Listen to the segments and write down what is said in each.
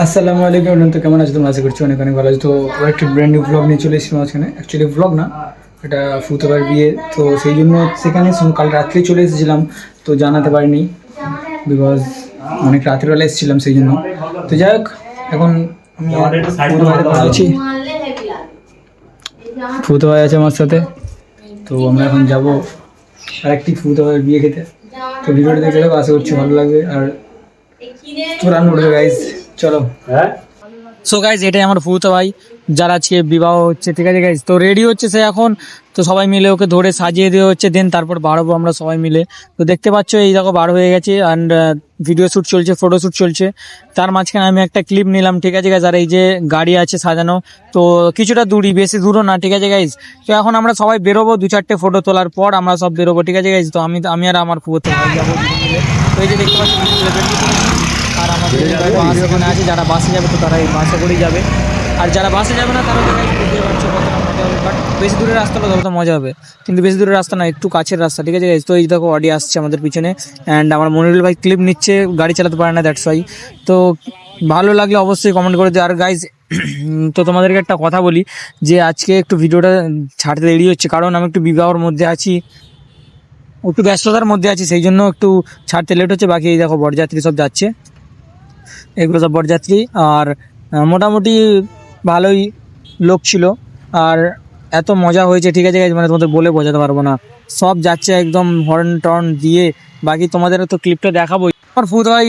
আসসালামু আলাইকুম তো কেমন আছো তোমরা? আশা করছি অনেক অনেক ভালো আছো। তো একটা ব্র্যান্ড নিউ ব্লগ নিয়ে চলে এসেছি মাঝখানে অ্যাকচুয়ালি ব্লগ না, এটা ফুতবার বিয়ে। তো সেই জন্য সেখানে কাল রাত্রে চলে এসেছিলাম, তো জানাতে পারিনি। বিকজ অনেক রাত্রিবেলা এসেছিলাম সেই জন্য। তো যাই হোক, এখন আমি আছি। ফুতো ভাই আছে আমার সাথে। তো আমরা এখন যাব আরেকটি ফুতো ভাইয়ের বিয়ে খেতে। তো ভিডিওটা দেখে আশা করছি ভালো লাগবে। আর চূড়ান্ত উঠবে গাইজ চলো। হ্যাঁ? সো গাইজ এটাই আমার ফুতো ভাই যার আজকে বিবাহ হচ্ছে ঠিক আছে গাইজ তো রেডি হচ্ছে সে এখন। তো সবাই মিলে ওকে ধরে সাজিয়ে দেওয়া হচ্ছে দেন তারপর বাড়বো আমরা সবাই মিলে। তো দেখতে পাচ্ছ এই দেখো বার হয়ে গেছে অ্যান্ড ভিডিও শ্যুট চলছে ফটো শ্যুট চলছে। তার মাঝখানে আমি একটা ক্লিপ নিলাম ঠিক আছে গাইজ আর এই যে গাড়ি আছে সাজানো তো কিছুটা দূরই বেশি দূরও না ঠিক আছে গাইজ তো এখন আমরা সবাই বেরোবো দু চারটে ফটো তোলার পর আমরা সব বেরোবো ঠিক আছে গাইজ তো আমি আমি আর আমার ফুতো ভাই যাব। তো এই যে দেখতে পাচ্ছি আর আমাদের বাস ওখানে আছে, যারা বাসে যাবে তো তারা এই বাসে করেই যাবে। আর যারা বাসে যাবে না, তারা বুঝতে পারছ কতটা মজা হবে। বাট বেশি দূরের রাস্তা হলে তত মজা হবে। কিন্তু বেশি দূরের রাস্তা না, একটু কাছের রাস্তা, ঠিক আছে? তো এই দেখো, অডি আসছে আমাদের পিছনে। অ্যান্ড আমার মনিরুল ভাই ক্লিপ নিচ্ছে, গাড়ি চালাতে পারে না দ্যাটস ওয়াই তো ভালো লাগলে অবশ্যই কমেন্ট করে দিও। আর গাইজ তো তোমাদেরকে একটা কথা বলি, যে আজকে একটু ভিডিওটা ছাড়তে দেরি হচ্ছে, কারণ আমি একটু বিবাহর মধ্যে আছি। একটু ব্যস্ততার মধ্যে আছি, সেই জন্য একটু ছাড়তে লেট হচ্ছে। বাকি এই দেখো, বরযাত্রী সব যাচ্ছে। এগুলো সব বরযাত্রী। আর মোটামুটি ভালোই লোক ছিল। আর এত মজা হয়েছে, ঠিক আছে মানে তোমাদের বলে বোঝাতে পারব না। সব যাচ্ছে একদম হর্ন টর্ন দিয়ে। বাকি তোমাদের তো ক্লিপটা দেখাবো আমার ফুদ ভাই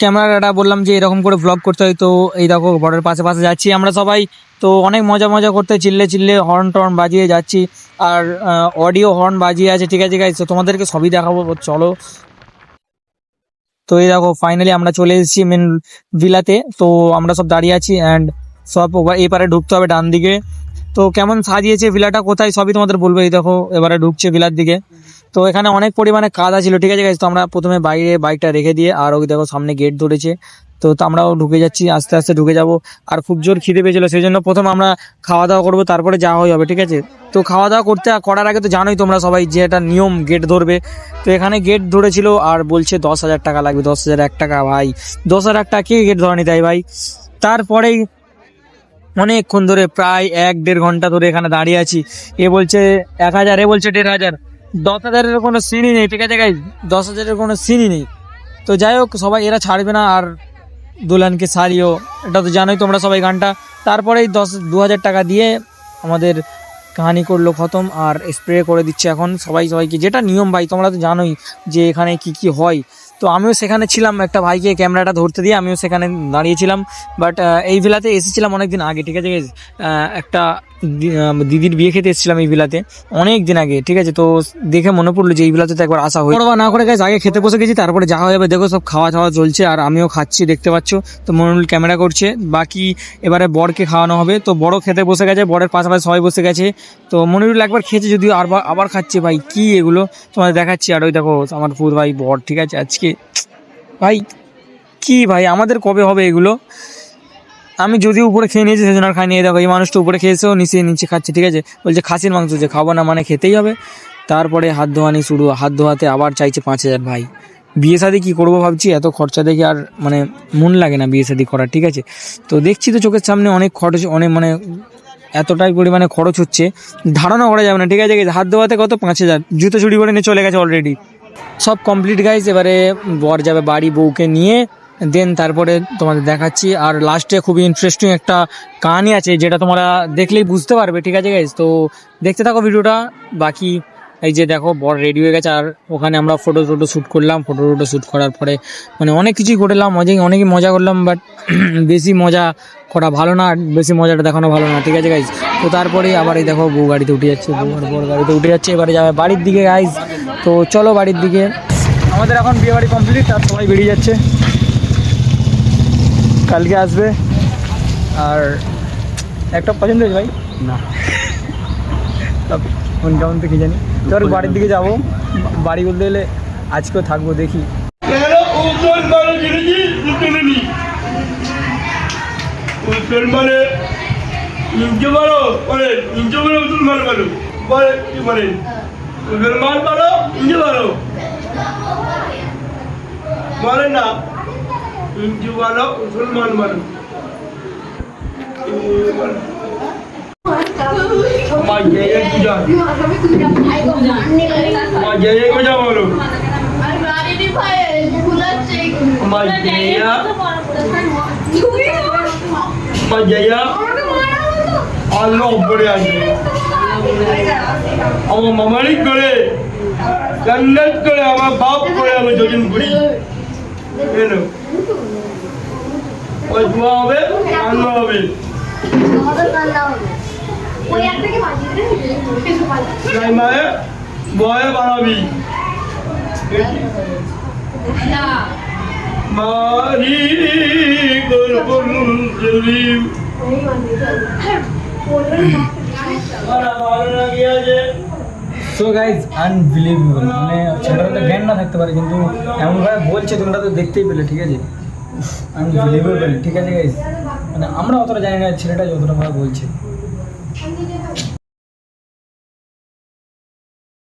ক্যামেরাটা বললাম যে এরকম করে ব্লগ করতে হয়। তো এই দেখো বর্ডার পাশে পাশে যাচ্ছি আমরা সবাই। তো অনেক মজা মজা করতে চিল্লে চিল্লে হর্ন টর্ন বাজিয়ে যাচ্ছি। আর অডিও হর্ন বাজিয়ে আছে, ঠিক আছে গাইজ তো তোমাদেরকে সবই দেখাবো। চলো তো এই দেখো ফাইনালি আমরা চলে এসেছি মেন ভিলাতে তো আমরা সব দাঁড়িয়ে আছি অ্যান্ড সব এপারে ঢুকতে হবে ডান দিকে। তো কেমন সাজিয়েছে ভিলাটা কোথায় সবই তোমাদের বলব, এই দেখো, এবারে ঢুকছে ভিলার দিকে। তো এখানে অনেক পরিমাণে কাদা ছিল, ঠিক আছে? তো আমরা প্রথমে বাইরে বাইকটা রেখে দিয়ে, আর ওই দেখো সামনে গেট ধরেছে। তো আমরাও ঢুকে যাচ্ছি, আস্তে আস্তে ঢুকে যাব। আর খুব জোর খিদে পেয়েছিল, সেই জন্য প্রথম আমরা খাওয়া দাওয়া করব, তারপরে যাওয়া হয়ে যাবে, ঠিক আছে? তো খাওয়া দাওয়া করতে করার আগে তো জানোই তোমরা সবাই যে একটা নিয়ম গেট ধরবে। তো এখানে গেট ধরেছিল আর বলছে দশ হাজার টাকা লাগবে, দশ হাজার এক টাকা, ভাই। দশ হাজার টাকা কে গেট ধরানি তাই, ভাই? তারপরেই অনেকক্ষণ ধরে প্রায় এক দেড় ঘণ্টা ধরে এখানে দাঁড়িয়ে আছি। এ বলছে এক হাজার, এ বলছে দেড় হাজার। দশ হাজারের কোনো সিনই নেই, ঠিক আছে গাই দশ হাজারের কোনো সিনই নেই। তো যাই হোক, সবাই এরা ছাড়বে না, আর দুলানকে সারিও এটা তো জানোই তোমরা সবাই গানটা। তারপরেই দশ দু হাজার টাকা দিয়ে আমাদের কাহানি করল খতম আর স্প্রে করে দিচ্ছে এখন সবাই সবাইকে। যেটা নিয়ম ভাই, তোমরা তো জানোই যে এখানে কি কি হয়। তো আমিও সেখানে ছিলাম, একটা ভাইকে ক্যামেরাটা ধরতে দিয়ে আমিও সেখানে দাঁড়িয়েছিলাম। বাট এই ভিলাতে এসেছিলাম অনেক দিন আগে, ঠিক আছে একটা দিদির বিয়ে খেতে এসেছিলাম এই ভিলাতে অনেক দিন আগে, ঠিক আছে? তো দেখে মনে পড়ল যে এই ভিলাতে তো একবার আসা হয় পরোয়া না করে গেছে আগে খেতে বসে গেছি, তারপরে হয়ে যাবে, দেখো সব খাওয়া দাওয়া চলছে আর আমিও খাচ্ছি, দেখতে পাচ্ছ? তো মনুল ক্যামেরা করছে, বাকি এবারে বরকে খাওয়ানো হবে। তো বড় খেতে বসে গেছে, বরের পাশাপাশি সবাই বসে গেছে। তো মনিরুল একবার খেয়েছে যদিও আর আবার খাচ্ছে, ভাই, কি এগুলো? তোমাদের দেখাচ্ছি, আর ওই দেখো, আমার ফুদ ভাই বর, ঠিক আছে? আজকে, ভাই, কি ভাই, আমাদের কবে হবে এগুলো? আমি যদিও উপরে খেয়ে নিয়েছি, সেজন্য আর খাই নিয়ে দেখো, এই মানুষটা উপরে খেয়েছেও নিচে নিচে খাচ্ছে, ঠিক আছে? বলছে, খাসির মাংস যে খাব না মানে খেতেই হবে। তারপরে হাত ধোয়ানি শুরু, হাত ধোয়াতে আবার চাইছে পাঁচ হাজার ভাই। বিয়ে শাদি কী করব ভাবছি, এত খরচা দেখে আর মানে মন লাগে না বিয়ে শাদি করার, ঠিক আছে? তো দেখছি তো চোখের সামনে অনেক খরচ, অনেক মানে এতটাই পরিমাণে খরচ হচ্ছে, ধারণা করা যাবে না। ঠিক আছে, হাত ধোয়াতে কত? পাঁচ হাজার। জুতো চুরি করে নিয়ে চলে গেছে অলরেডি সব কমপ্লিট গাইজ এবারে বর যাবে বাড়ি বউকে নিয়ে দেন তারপরে তোমাদের দেখাচ্ছি। আর লাস্টে খুবই ইন্টারেস্টিং একটা কাহানি আছে, যেটা তোমরা দেখলেই বুঝতে পারবে, ঠিক আছে গাইজ তো দেখতে থাকো ভিডিওটা। বাকি এই যে দেখো, বর রেডি হয়ে গেছে, আর ওখানে আমরা ফটো টোটো শ্যুট করলাম। ফটো টটো শ্যুট করার পরে মানে অনেক কিছুই করলাম অনেক, অনেকই মজা করলাম বাট বেশি মজা করা ভালো না, আর বেশি মজাটা দেখানো ভালো না, ঠিক আছে গাইজ তো তারপরে আবার এই দেখো, বউ গাড়িতে উঠে যাচ্ছে, বউ আর বর গাড়িতে উঠে যাচ্ছে, এবারে যাবে বাড়ির দিকে গাইজ তো চলো বাড়ির দিকে। আমাদের এখন বিয়ে বাড়ি কমপ্লিট আর সবাই বেরিয়ে যাচ্ছে। কালকে আসবে। আর একটা পছন্দ হয়েছে ভাই? না। কোন কেমন তো কি জানি এবার বাড়ির দিকে যাব। বাড়ি বলতে গেলে আজকেও থাকব দেখি। তুলে নি। উত্তর মানে ইঞ্জে মারো বলে ইঞ্জে মারো উত্তর মারো মারো বলে কি বলে উত্তর মার মারো ইঞ্জে মারো বলে না হিন্দু বলো মুসলমান বলো আমার জায়গায় পূজা আমার জায়গায় পূজা বলো আমার জায়গা আমার জায়গা আল্লাহ উপরে আছে আমার মামারি করে জান্নাত করে আমার বাপ করে আমি যোজন করি কেন ওই দোয়া হবে রান্না হবে। তাই মায়ে বয়ে বানাবি। মারি গর্বন জলিম ভালো লাগে আছে? সো গাইজ আনবিলিভেবল মানে ছেলেটা তো জ্ঞান না থাকতে পারে, কিন্তু এমনভাবে বলছে, তোমরা তো দেখতেই পেলে, ঠিক আছে? আনবিলিভেবল ঠিক আছে গাইজ মানে আমরা অতটা জানি না ছেলেটা যতটা ভাবে বলছে।